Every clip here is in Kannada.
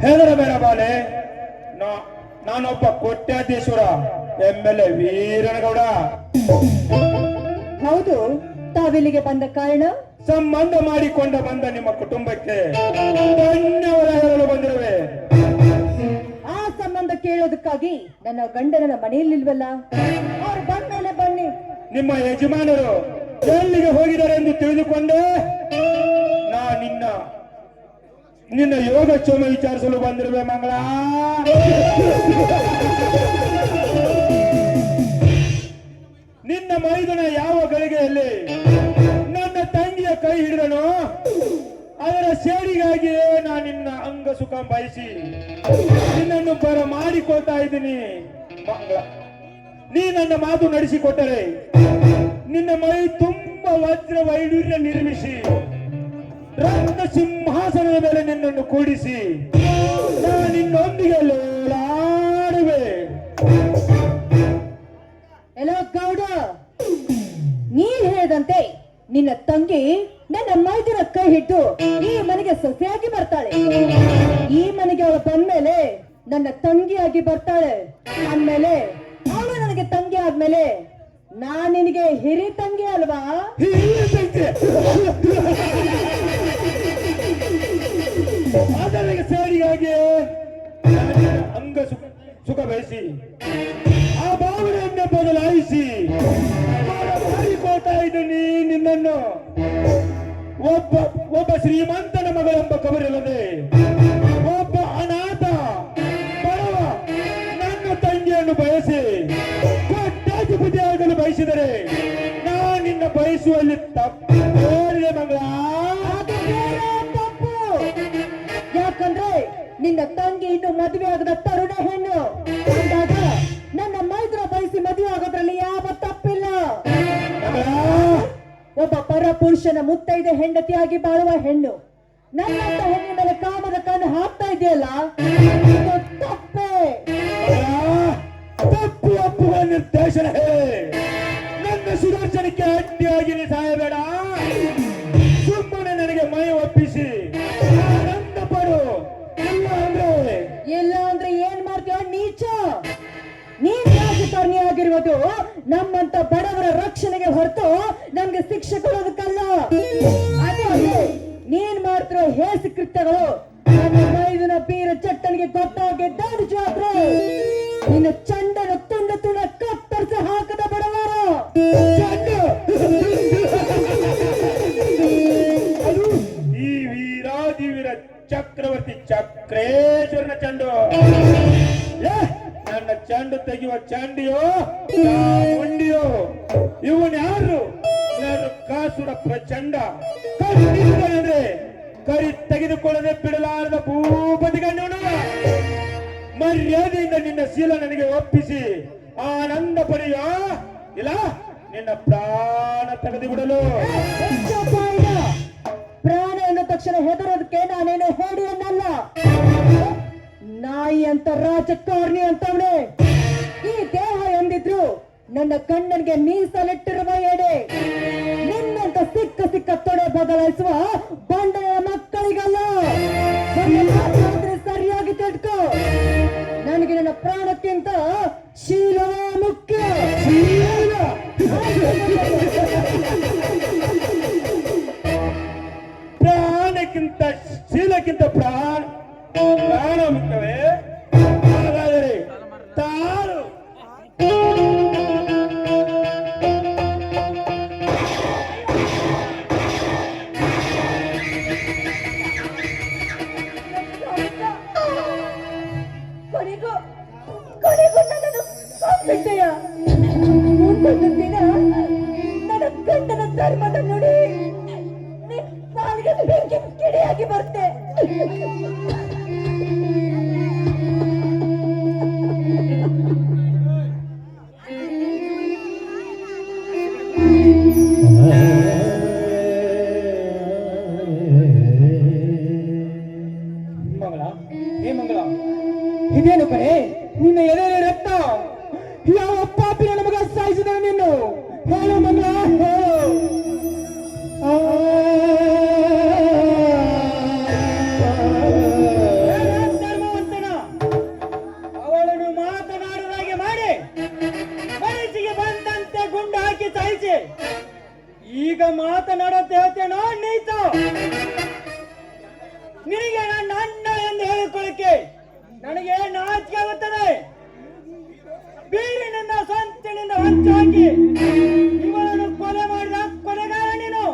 ಹೆದರಬೇಡ ಬಾಲೆ. ನಾ- ನಾನೊಬ್ಬ ಕೋಟ್ಯಾಧೀಶ್ವರ ಎಂ ಎಲ್ ಎ ವೀರನಗೌಡ. ಹೌದು ತಾವಿಲ್ಲಿಗೆ ಬಂದ ಕಾರಣ? ಸಂಬಂಧ ಮಾಡಿಕೊಂಡ ಬಂದ ನಿಮ್ಮ ಕುಟುಂಬಕ್ಕೆ ಧನ್ಯವಾದ ಹೇಳಲು ಬಂದಿರುವೆ. ಆ ಸಂಬಂಧ ಕೇಳೋದಕ್ಕಾಗಿ ನನ್ನ ಗಂಡನ ಮನೆಯಲ್ಲಿಲ್ವಲ್ಲ? ಅವ್ರು ಬಂದ್ಮೇಲೆ ಬನ್ನಿ. ನಿಮ್ಮ ಯಜಮಾನರು ಎಲ್ಲಿಗೆ ಹೋಗಿದ್ದಾರೆ ಎಂದು ತಿಳಿದುಕೊಂಡೆ. ನಾ ನಿನ್ನ ನಿನ್ನ ಯೋಗ ಚೋಮ ವಿಚಾರಿಸಲು ಬಂದಿರುವೆ ಮಂಗಳ. ನಿನ್ನ ಮೈದನ ಯಾವ ಗಳಿಗೆಯಲ್ಲಿ ನನ್ನ ತಂಗಿಯ ಕೈ ಹಿಡಿದನು ಅದರ ಸೇಡಿಗಾಗಿಯೇ ನಾ ನಿನ್ನ ಅಂಗ ಸುಖ ಬಯಸಿ ನಿನ್ನನ್ನು ಬರ ಮಾಡಿಕೊಳ್ತಾ ಇದ್ದೀನಿ ಮಂಗಳ. ನೀ ನನ್ನ ಮಾತು ನಡೆಸಿಕೊಟ್ಟರೆ ನಿನ್ನ ಮೈ ತುಂಬ ವಜ್ರ ವೈಡೂರ್ಯ ನಿರ್ಮಿಸಿ ರತ್ನ ಸಿಂಹಾಸನದ ಮೇಲೆ ನಿನ್ನನ್ನು ಕೂಡಿಸಿ ನಾನು ನಿನ್ನೊಂದಿಗೆ ಲೋಲಾಡುವೆ. ಎಲ್ಲೋ ಗೌಡ ನೀನ್ ಹೇಳದಂತೆ ನಿನ್ನ ತಂಗಿ ನನ್ನ ಮೈದಿನ ಕೈ ಹಿಟ್ಟು ಈ ಮನೆಗೆ ಸೊಸೆಯಾಗಿ ಬರ್ತಾಳೆ. ಈ ಮನೆಗೆ ಅವಳು ಬಂದ್ಮೇಲೆ ನನ್ನ ತಂಗಿಯಾಗಿ ಬರ್ತಾಳೆ. ಆದ್ಮೇಲೆ ಅವಳು ನನಗೆ ತಂಗಿ ಆದ್ಮೇಲೆ ನಾನ್ ನಿನಗೆ ಹಿರಿ ತಂಗಿ ಅಲ್ವಾ? ಅದರಿಗೆ ಸೇರಿಗಾಗಿ ಅಂಗ ಸುಖ ಸುಖ ಬಯಸಿ ಆ ಭಾವನೆಯನ್ನ ಬದಲಾಯಿಸಿ. ಮಾಡಿಕೊಳ್ತಾ ಇದ್ದೀನಿ ನಿನ್ನನ್ನು ಒಬ್ಬ ಒಬ್ಬ ಶ್ರೀಮಂತನ ಮಗಳೆಂಬ ಕಬರಿಲ್ಲದೆ ನಿನ್ನ ತಂಗಿ ಇನ್ನು ಮದುವೆ ಆಗದ ತರುಣ ಹೆಣ್ಣು. ಅಂದಾಗ ನನ್ನ ಮೈದ್ರ ಬಯಸಿ ಮದುವೆ ಆಗೋದ್ರಲ್ಲಿ ಯಾವ ತಪ್ಪಿಲ್ಲ. ಒಬ್ಬ ಪರ ಪುರುಷನ ಮುತ್ತೈದೆ ಹೆಂಡತಿಯಾಗಿ ಬಾಳುವ ಹೆಣ್ಣು. ನನ್ನಂತ ಹೆಣ್ಣಿನ ಮೇಲೆ ಕಾಮದ ಕಣ್ಣು ಹಾಕ್ತಾ ಇದೆಯಲ್ಲ, ಇದು ತಪ್ಪೇ. ತಪ್ಪು ಅಪ್ಪುವ ನಿರ್ದೇಶನ ನನ್ನ ಸುದರ್ಶನಕ್ಕೆ ಅಡ್ಡಿಯಾಗಿ ಸಾಯಬೇಡ. ನಮ್ಮಂತ ಬಡವರ ರಕ್ಷಣೆಗೆ ಹೊರತು ನಮ್ಗೆ ಶಿಕ್ಷೆ ಕೊಡೋದಕ್ಕಲ್ಲ. ನೀನ್ ಮಾಡ್ತಿರೋ ಹೇಸಿ ಕೃತ್ಯಗಳು ನನ್ನ ಬೀರ ಚಟ್ಟನಿಗೆ ಗೊತ್ತಾಗಿದ್ದಾದ ಜಾತ್ರೆ. ನಿನ್ನ ಚಂಡನ ತುಂಡ ತುಂಡ ಕತ್ತರಿಸಿ ಹಾಕದ ಬಡವರ. ಅದು ಈ ವೀರಾದಿವೀರ ಚಕ್ರವರ್ತಿ ಚಕ್ರೇಶ್ವರನ ಚಂಡು. ತೆಗೆಯುವ ಚಾಂಡಿಯೋ? ಮಂಡಿಯೋ ಇವನ್ ಯಾರು? ಕಾಸುಡ ಪ್ರಚಂಡ. ಕಟ್ಟಿದ್ದಾನೆ ಕರಿ ತೆಗೆದುಕೊಳ್ಳದೆ ಬಿಡಲಾರದ ಭೂಪತಿ ಗಣ್ಯನು ಮರ್ಯಾದೆಯಿಂದ ನಿನ್ನ ಶೀಲ ನನಗೆ ಒಪ್ಪಿಸಿ. ಆನಂದ ಪಡೆಯ ಇಲ್ಲ, ನಿನ್ನ ಪ್ರಾಣ ತೆಗೆದು ಬಿಡಲು. ಪ್ರಾಣ ಎಂದ ತಕ್ಷಣ ಹೆದರೋದಕ್ಕೆ ನಾನೇನು ಹೋಡಿ ನಾಯಿ ಅಂತ ರಾಜಕಾರಣಿ ಅಂತವಳೆ. ಈ ದೇಹ ಎಂದಿದ್ರು ನನ್ನ ಕಣ್ಣನಿಗೆ ಮೀಸಲಿಟ್ಟಿರುವ ಎಡೆ ನಿನ್ನಂತ ಸಿಕ್ಕ ಸಿಕ್ಕ ತೊಡೆ ಬದಲಾಯಿಸುವ ಬಂಡೆಯ ಬೆಂಕಿ ಕಿಡಿಯಾಗಿ ಬರುತ್ತೆ ಮಂಗಳ ಹೇ ಮಂಗಳ ಇದೇನು ಕಡೆ ನಿನ್ನ ಎದೆ ರಕ್ತ? ಯಾವ ನನಗೆ ನಾಚಿಕೆ ಆಗುತ್ತದೆ ಬೀರಿನಿಂದ ಸಂತಿನಿಂದ ಹಂಚಾಕಿ ಹಾಕಿ ಇವನನ್ನು ಕೊಲೆ ಮಾಡಿದ ಕೊಲೆಗಾರ ನೀನು.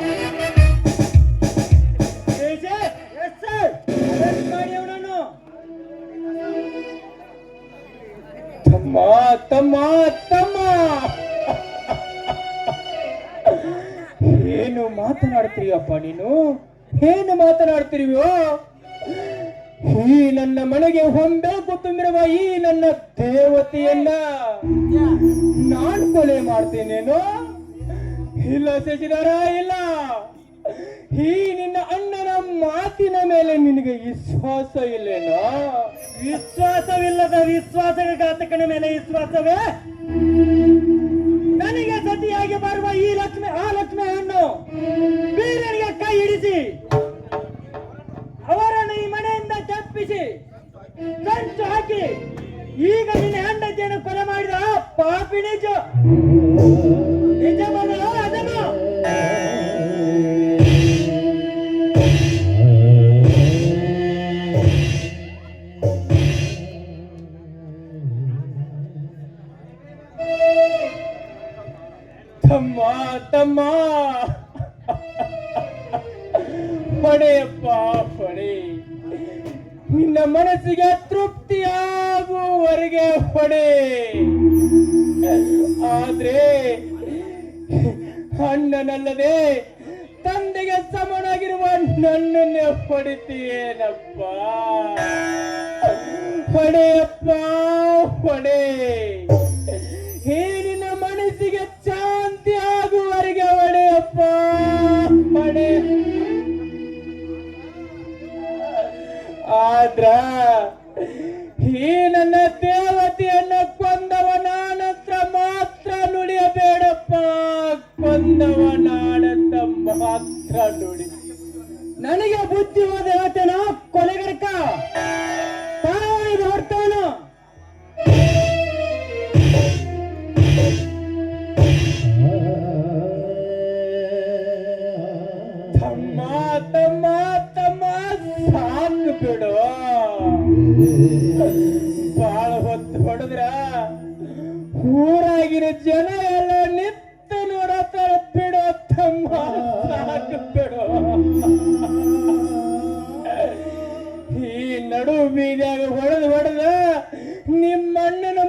ತಮ್ಮ ತಮ್ಮ ತಮ್ಮ. ಏನು ಮಾತನಾಡ್ತೀಯಪ್ಪ ನೀನು? ಏನು ಮಾತನಾಡ್ತಿರುವೋ ಈ ನನ್ನ ಮನೆಗೆ ಹೊಂಬೇಕು ತುಂಬಿರುವ ಈ ನನ್ನ ದೇವತೆಯನ್ನ ನಾನು ಕೊಲೆ ಮಾಡ್ತೇನೇನು? ಇಲ್ಲ ಶಶಿಧರ ಇಲ್ಲ ಈ ನಿನ್ನ ಅಣ್ಣನ ಮಾತಿನ ಮೇಲೆ ನಿನಗೆ ವಿಶ್ವಾಸ ಇಲ್ಲೇನೋ? ವಿಶ್ವಾಸವಿಲ್ಲದ ವಿಶ್ವಾಸಘಾತಕನ ಮೇಲೆ ವಿಶ್ವಾಸವೇ? ತಮ್ಮ ತಮ್ಮ. ಹೊಡೆಯಪ್ಪ ಹೊಡೆ ನಿನ್ನ ಮನಸ್ಸಿಗೆ ತೃಪ್ತಿಯಾಗುವವರೆಗೆ ಹೊಡೆ ಆದ್ರೆ ಅಣ್ಣನಲ್ಲದೆ ತಂದೆಗೆ ಸಮನಾಗಿರುವ ನನ್ನನ್ನೇ ಹೊಡಿತೀಯೇನಪ್ಪ? ಹೊಡೆಯಪ್ಪ, ಹೊಡೆ. ಹೇ ನಿನ್ನ ಮನಸ್ಸಿಗೆ ಶಾಂತಿ ಆಗುವವರೆಗೆ ಹೊಡೆಯಪ್ಪ, ಹೊಡೆ. ಆದ್ರ ಈ ನನ್ನ ದೇವತೆಯನ್ನ ಕೊಂದವ ನಾನತ್ರ ಮಾತ್ರ ನುಡಿಯಬೇಡಪ್ಪ, ಕೊಂದವ ನಾನಂತ ಮಾತ್ರ ನೋಡಿ ನನಗೆ ಬುದ್ಧಿ ಹೋದ ಹೇಳ್ತೇನ ಕೊಲೆಗಡಕ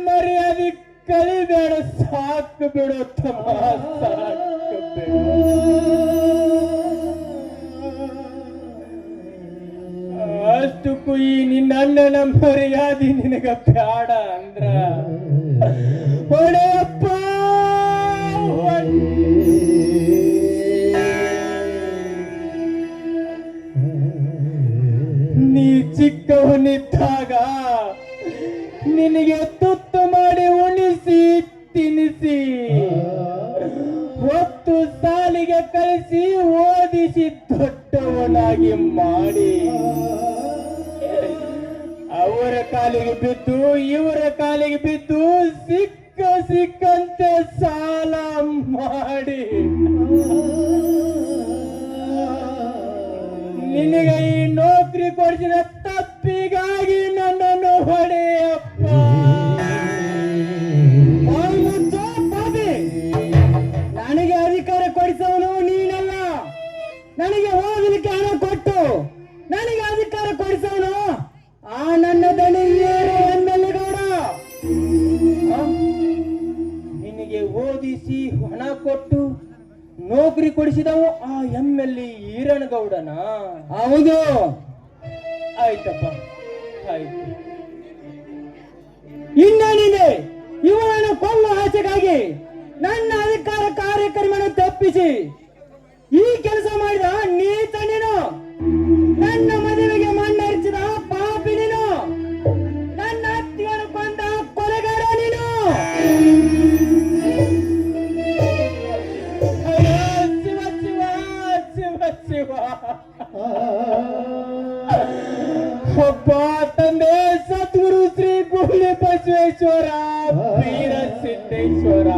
ಮರ್ಯಾದೆ ಕಳಿಬೇಡ ಸಾಕು ಬಿಡು ತಮ್ಮ ಅಷ್ಟಕ್ಕೂ ಈ ನಿನ್ನ ಅಣ್ಣನ ಮರ್ಯಾದೆ ನಿನಗ ಬ್ಯಾಡ ಅಂದ್ರ. ಹೊಡೆಯಪ್ಪ ನೀ ಚಿಕ್ಕವನಿದ್ದಾಗ ನಿನಗೆ ತುತ್ತು ಮಾಡಿ ಉಣಿಸಿ ತಿನ್ನಿಸಿ ಹೊತ್ತು ಸಾಲಿಗೆ ಕಳಿಸಿ ಓದಿಸಿ, ದೊಡ್ಡವನಾಗಿ ಮಾಡಿ. ಅವರ ಕಾಲಿಗೆ ಬಿದ್ದು, ಇವರ ಕಾಲಿಗೆ ಬಿದ್ದು, ಸಿಕ್ಕ ಸಿಕ್ಕಂತೆ ಸಾಲ ಮಾಡಿ. ನಿನಗೆ ಈ ನೌಕರಿ ಕೊಡಿಸಿದ ತಪ್ಪಿಗಾಗಿ ನೌಕರಿ ಕೊಡಿಸಿದವು. ಆ ಎಂ ಎಲ್ ಈರನಗೌಡನ. ಹೌದು. ಆಯ್ತಪ್ಪ ಆಯ್ತು. ಇನ್ನೇನಿದೆ? ಇವನನ್ನು ಕೊಲ್ಲ ಆಚೆಗಾಗಿ ನನ್ನ ಅಧಿಕಾರ ಕಾರ್ಯಕ್ರಮ ತಪ್ಪಿಸಿ. ಸಿದ್ದೇಶ್ವರ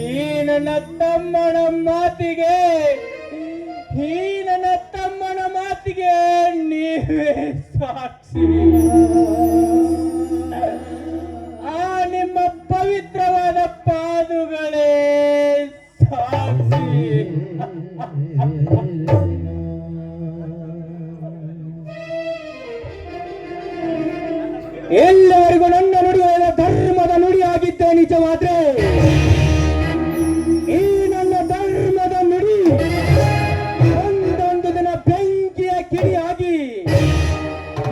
ಈ ನನ್ನ ತಮ್ಮನ ಮಾತಿಗೆ ಈ ನನ್ನ ತಮ್ಮನ ಮಾತಿಗೆ ನೀವೇ ಸಾಕ್ಷಿ. ಆ ನಿಮ್ಮ ಪವಿತ್ರವಾದ ಪಾದುಗಳೇ ಸಾಕ್ಷಿ. ನುಡಿಯಾದ ಧರ್ಮದ ನುಡಿಯಾಗಿದ್ದ ನಿಜವಾದ್ರೆ? ಈ ನನ್ನ ಧರ್ಮದ ನುಡಿ ಒಂದೊಂದು ದಿನ ಬೆಂಕಿಯ ಕಿಡಿಯಾಗಿ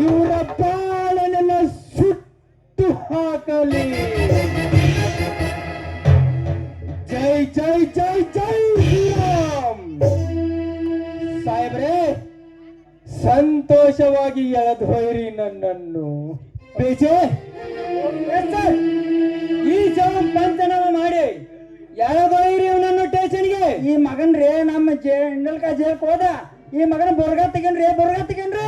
ಇವರ ಬಾಳನನ್ನ ಸುಟ್ಟು ಹಾಕಲಿ. ಜೈ ಜೈ ಜೈ ಜೈ ಶ್ರೀರಾಮ್. ಸಾಹೇಬ್ರೇ, ಸಂತೋಷವಾಗಿ ಎಳೆದೊಯ್ರಿ ನನ್ನನ್ನು. ಬೇಜೆ ಈ ಜವ ಪಂಚನಾಮ ಮಾಡಿ. ಎಳೆದೊಯ್ರಿ ನನ್ನ ಟೇಷನ್ಗೆ ಈ ಮಗನ್ರಿ ನಮ್ಮ ಜೇಂಡಲ್ಕ ಜೇಕ್ ಹೋದ. ಈ ಮಗನ ಬೊರ್ಗ ತೆಗನ್ರಿ ಬೊರ್ಗ ತೆಗನ್ರಿ.